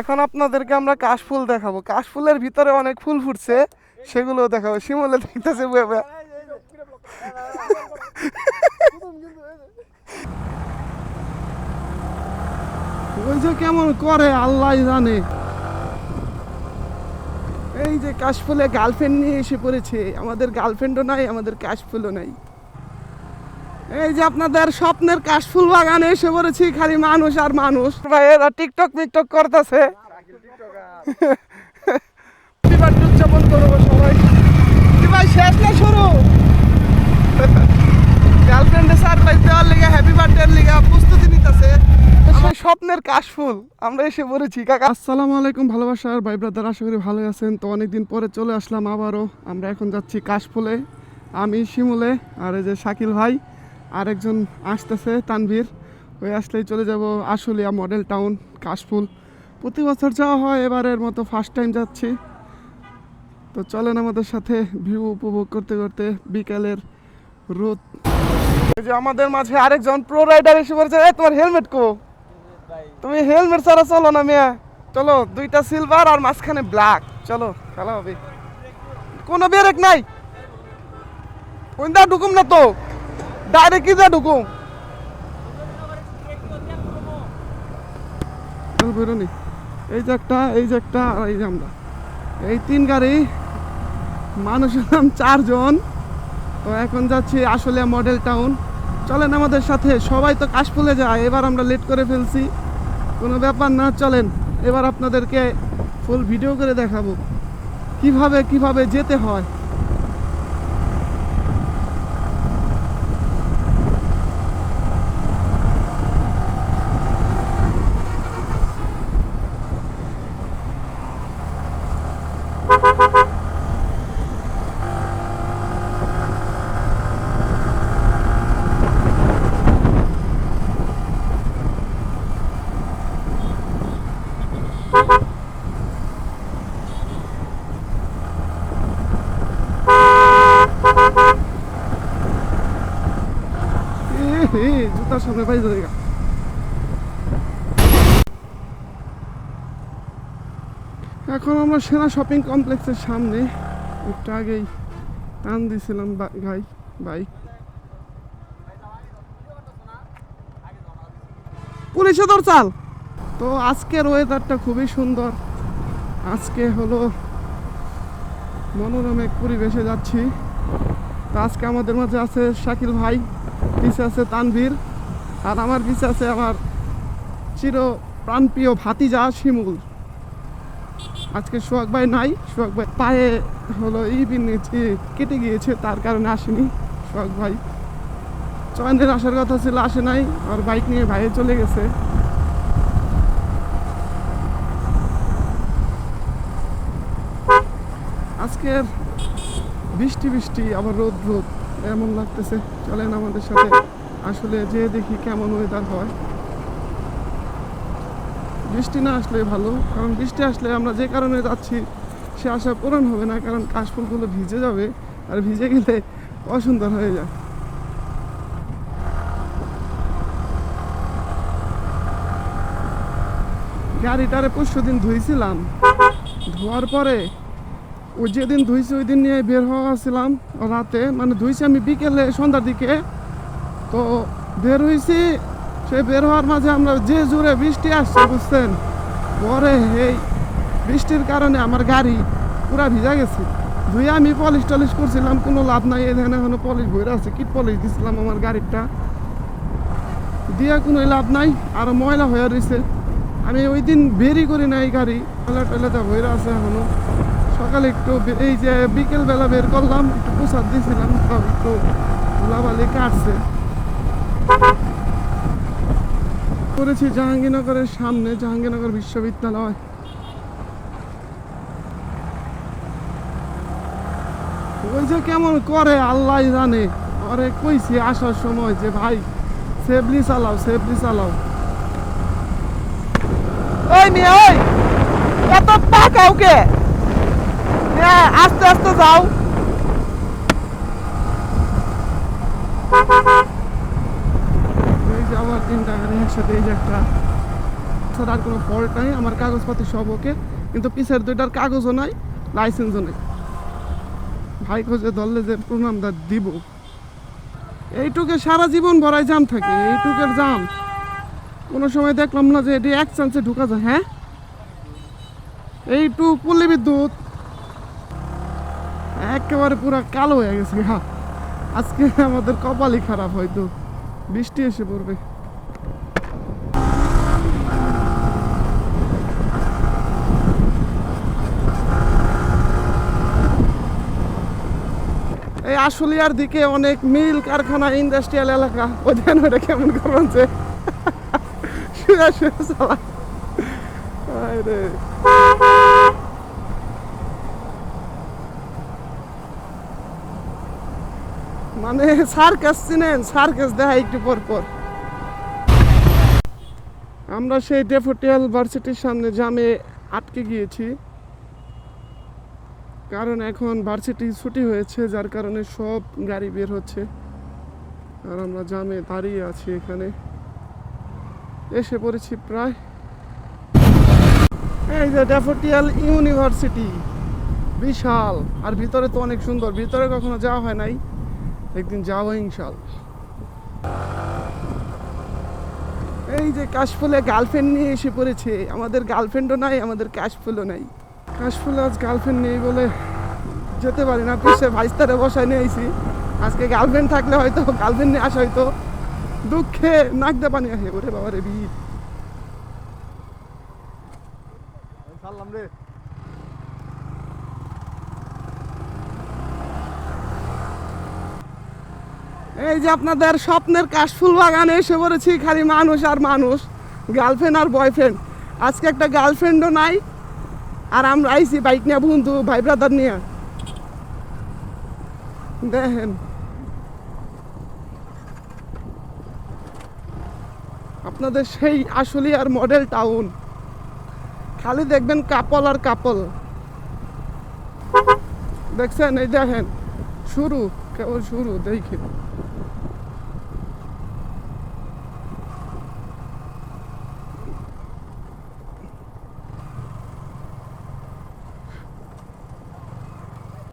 এখন আপনাদেরকে আমরা কাশফুল দেখাবো। কাশফুলের ভিতরে অনেক ফুল ফুটছে সেগুলো দেখাবো। শিমলে দেখতেছে। ওই যে কেমন করে, আল্লাহ জানে। এই যে কাশফুলে গার্লফ্রেন্ড নিয়ে এসে পড়েছে। আমাদের গার্লফ্রেন্ডও নাই, আমাদের কাশফুলও নাই। এই যে আপনাদের স্বপ্নের কাশফুল বাগানে এসে পড়েছি খালি মানুষ আর মানুষ। ভাই এরা টিকটক মিকটক করতেছে উদযাপন করব সবাই। ভাই শেষ না শুরু? গার্লফ্রেন্ডে সারপ্রাইজ দেওয়ার লিগে হ্যাপি বার্থডে লিগে প্রস্তুতি নিতেছে। সেই স্বপ্নের কাশফুল আমরা এসে পড়েছি। কাকা আসসালামু আলাইকুম ভালোবাসার ভাই ব্রাদার আশা করি ভালো আছেন। তো অনেকদিন পরে চলে আসলাম আবারও। আমরা এখন যাচ্ছি কাশফুলে আমি শিমুলে আর এই যে শাকিল ভাই। আরেকজন আসতেছে, তানভীর। ওই আসলেই চলে যাব আশুলিয়া মডেল টাউন কাশফুল। প্রতি বছর যাওয়া হয়, এবারের মতো ফার্স্ট টাইম যাচ্ছি। তো চলেন আমাদের সাথে ভিউ উপভোগ করতে করতে বিকালের রোদ এই যে আমাদের মাঝে আরেকজন প্রো রাইডার এসে পড়েছে। এই, তোমার হেলমেট কো? তুমি হেলমেট ছাড়া চলো না মিয়া। চলো, দুইটা সিলভার আর মাঝখানে ব্ল্যাক চলো, খেলা হবে। কোনো বেরেক নাই। কোনটা ঢুকুম না তো। ডাইরেক্ট কি যা ঢুকুম এই যে একটা, এই যে একটা, আর এই যে আমরা। এই তিন গাড়ি, মানুষের নাম চারজন। তো এখন যাচ্ছি আসলে মডেল টাউন চলেন আমাদের সাথে, সবাই তো কাশফুলে যায়, এবার আমরা লেট করে ফেলছি। কোনো ব্যাপার না, চলেন। এবার আপনাদেরকে ফুল ভিডিও করে দেখাবো। কীভাবে কীভাবে যেতে হয় এ হে, এখন আমরা সেনা শপিং কমপ্লেক্সের সামনে একটু আগেই টান দিয়েছিলাম ভাই বাইক পুলিশে তোর চাল। তো আজকের ওয়েদারটা খুবই সুন্দর। আজকে হলো মনোরম এক পরিবেশে যাচ্ছি। তো আজকে আমাদের মাঝে আছে শাকিল ভাই, পিছে আছে তানভীর। আর আমার পিছে আছে আমার চির প্রাণপ্রিয় ভাতিজা শিমুল। আজকে সোহাগ ভাই নাই, সোহাগ ভাই পায়ে হলো ই বিনেছে কেটে গিয়েছে, তার কারণে আসেনি সোহাগ ভাই। চয়নের আসার কথা ছিল, আসে নাই, আর বাইক নিয়ে ভাইয়ে চলে গেছে। আজকের বৃষ্টি বৃষ্টি, আবার রোদ রোদ, এমন লাগতেছে। চলেন আমাদের সাথে। আসলে যে দেখি কেমন ওয়েদার হয়। বৃষ্টি না আসলে ভালো, কারণ বৃষ্টি আসলে আমরা যে কারণে যাচ্ছি, সে আশা পূরণ হবে না, কারণ কাশফুলগুলো ভিজে যাবে আর ভিজে গেলে অসুন্দর হয়ে যায়। গাড়িটারে পরশু দিন ধুইছিলাম, ধোয়ার পরে ওই যেদিন ধুইছি ওই দিন নিয়ে বের হওয়া ছিলাম রাতে মানে ধুইছি আমি বিকেলে সন্ধ্যার দিকে। তো বের হয়েছি সে বের হওয়ার মাঝে আমরা যে জোরে বৃষ্টি আসছে, বুঝছেন? পরে এই বৃষ্টির কারণে আমার গাড়ি পুরা ভিজা গেছে। ধুয়ে আমি পলিশ টলিশ করছিলাম, কোনো লাভ নাই এখানে এখনও পলিশ ভরে আছে। কিট পলিশ দিছিলাম আমার গাড়িটা দিয়ে কোনো লাভ নাই, আর ময়লা হয়ে রয়েছে আমি ওই দিন বেরি করি না এই গাড়ি। ময়লা টয়লাটা ভরে আছে এখনও। সকালে একটু এই যে বিকেলবেলা বের করলাম, একটু প্রসাদ দিয়েছিলাম একটু ধুলাবালি কাটছে। করেছি জাহাঙ্গীরনগরের সামনে, জাহাঙ্গীরনগর বিশ্ববিদ্যালয়। ওই যে কেমন করে, আল্লাহ জানে। আরে কইছি আসার সময় যে, ভাই সেফলি চালাও সেফলি চালাও। ওই মেয়ে ওই এত পাকাও হ্যাঁ আস্তে আস্তে যাও। একসাথে এই যে একটা আর কোনো ফল্ট নাই, আমার কাগজপাতি সব ওকে কিন্তু পিছের দুইটার কাগজও নাই লাইসেন্সও নেই। ভাই খোঁজে ধরলে যে প্রণামটা দিব। এইটুকে সারা জীবন ভরাই জাম থাকে, এইটুকের জাম। কোনো সময় দেখলাম না যে এটি এক চান্সে ঢুকা যায় হ্যাঁ? এইটু পল্লী বিদ্যুৎ। একেবারে পুরো কালো হয়ে গেছে হ্যাঁ। আজকে আমাদের কপালই খারাপ হয়তো, বৃষ্টি এসে পড়বে। আশুলিয়ার দিকে অনেক মিল কারখানা ইন্ডাস্ট্রিয়াল এলাকা। ওই দেন ওটা কেমন শুয়ে চালা মানে সার্কাস চিনেন, সার্কাস দেখা একটু পর পর। আমরা সেই ডেফোটিয়াল ভার্সিটির সামনে জামে আটকে গিয়েছি। কারণ এখন ভার্সিটি ছুটি হয়েছে, যার কারণে সব গাড়ি বের হচ্ছে। আর আমরা জামে দাঁড়িয়ে আছি এখানে। এসে পড়েছি প্রায় এই যে ড্যাফোটিয়াল ইউনিভার্সিটি বিশাল। আর ভিতরে তো অনেক সুন্দর। ভিতরে কখনো যাওয়া হয় নাই। একদিন যাব ইনশাল। এই যে কাশফুলে গার্লফ্রেন্ড নিয়ে এসে পড়েছে। আমাদের গার্লফ্রেন্ডও নাই, আমাদের কাশফুলও নাই। কাশফুলে আজ গার্লফ্রেন্ড নেই বলে যেতে পারি না পিসে ভাইস্তারে বসায় নিয়ে আইছি। আজকে গার্লফ্রেন্ড থাকলে হয়তো গার্লফ্রেন্ড নিয়ে আসা হয়তো দুঃখে নাক দে পানি আসে ওরে বাবা রে বীর ছাড়লাম রে। এই যে আপনাদের স্বপ্নের কাশফুল বাগানে এসে পড়েছি খালি মানুষ আর মানুষ গার্লফ্রেন্ড আর বয়ফ্রেন্ড আজকে একটা গার্লফ্রেন্ডও নাই আর আমরা আইছি বাইক নিয়ে, বন্ধু, ভাই ব্রাদার নিয়ে। দেখেন। আপনাদের সেই আসলে আর মডেল টাউন খালি দেখবেন কাপল আর কাপল দেখছেন? এই দেখেন। শুরু, কেবল শুরু, দেখে।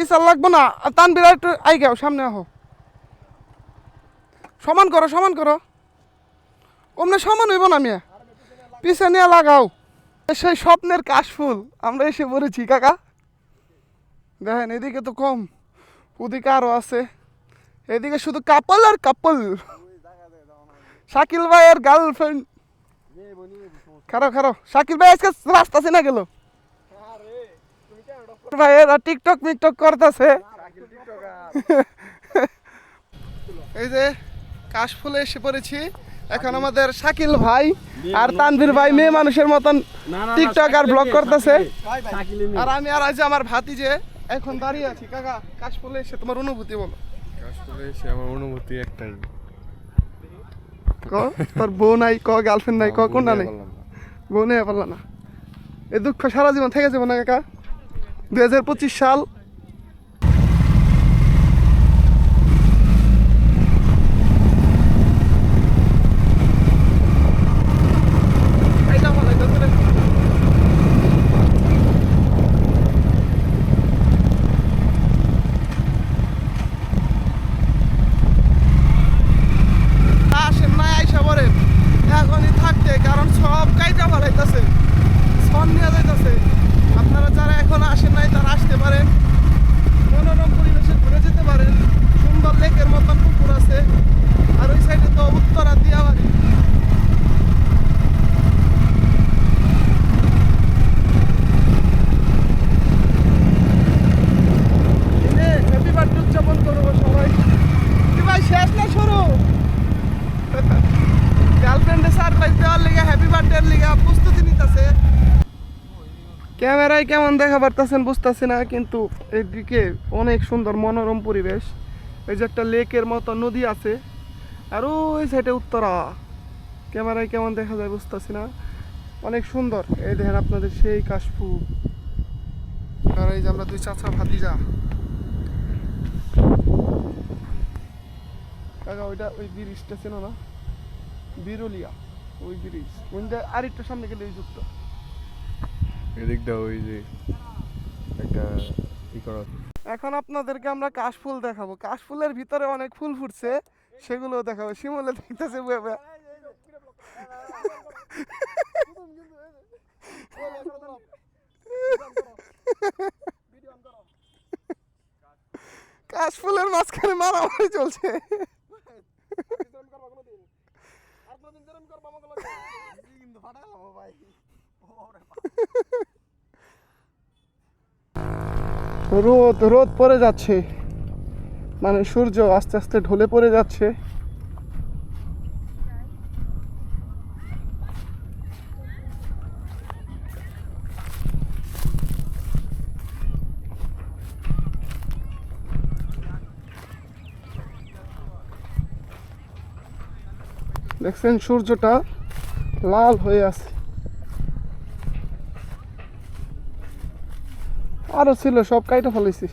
পিছাল লাগবো না। আর তানবির একটু আই গাও, সামনে আহো। সমান করো সমান করো। অমনে সমান হইব না মিয়া। পিছে নিয়ে লাগাও। সেই স্বপ্নের কাশফুল, আমরা এসে পড়েছি কাকা। দেখেন, এদিকে তো কম ওদিকে আরও আছে। এদিকে শুধু কাপল আর কাপল। শাকিল ভাইয়ের গার্লফ্রেন্ড খারো খারো শাকিল ভাই আজকে রাস্তা চেনা গেল। ভাইয়েরা টিকটক মিকটক করতেছে। এই যে কাশফুলে এসে পড়েছি। এখন আমাদের শাকিল ভাই আর তানভীর ভাই মেয়ে মানুষের মতন টিকটক আর ব্লগ করতেছে। আর আমি আর আজ আমার ভাতি যে এখন দাঁড়িয়ে আছি। কাকা কাশফুলে এসে তোমার অনুভূতি বলো। আসলে সে আমার অনুভূতি একটাই। ক? তোর বউ নাই ক? গার্লফ্রেন্ড নাই ক? কোনটা নাই? বউ নেই পারলা না। এ দুঃখ সারা জীবন থেকে যাব না কাকা? দুই হাজার পঁচিশ সাল এইটা মনে হয় তোদের আসেন না আইসা পড়েন এখনই থাকতে কারণ সব কাইটা বাড়াইতেছে সন নিয়ে যাইতেছে আপনারা যারা এখন আসেন নাই তারা আসতে পারেন মনোরম পরিবেশে ঘুরে যেতে পারেন সুন্দর লেকের মতন পুকুর আছে আর ওই সাইডে তো উত্তরা দিয়া বাড়ি হ্যাপি বার্থডে উদযাপন করব সবাই কি ভাই শেষ না শুরু গার্লফ্রেন্ডে সারপ্রাইজ দেওয়ার লিগে হ্যাপি বার্থডে লিগে প্রস্তুতি নিতেছে ক্যামেরায় কেমন দেখা পারতেছেন বুঝতেছি না, কিন্তু এদিকে অনেক সুন্দর মনোরম পরিবেশ। এই যে একটা লেকের মতো নদী আছে, আর ওই সাইডে উত্তরা। ক্যামেরায় কেমন দেখা যায় বুঝতেছি না। অনেক সুন্দর। এই দেখেন আপনাদের সেই কাশফুল। আর এই যে আমরা দুই চাচা ভাতিজা। কাকা, ওইটা ওই ব্রিজটা চেনো না? বিরুলিয়া। ওই ব্রিজ। আর একটু সামনে গেলে ওই যুক্ত এদিকটা ওই যে একটা ই করা। এখন আপনাদেরকে আমরা কাশফুল দেখাবো। কাশফুলের ভিতরে অনেক ফুল ফুটছে সেগুলো দেখাবো। শিমলে দেখতেছে বয়ে বয়ে। কাশফুলের মাঝখানে মারামারি চলছে। রোদ রোদ পড়ে যাচ্ছে। মানে সূর্য আস্তে আস্তে ঢলে পড়ে যাচ্ছে। দেখছেন সূর্যটা লাল হয়ে আছে। আরও ছিল সব কাইটা ফেলেছি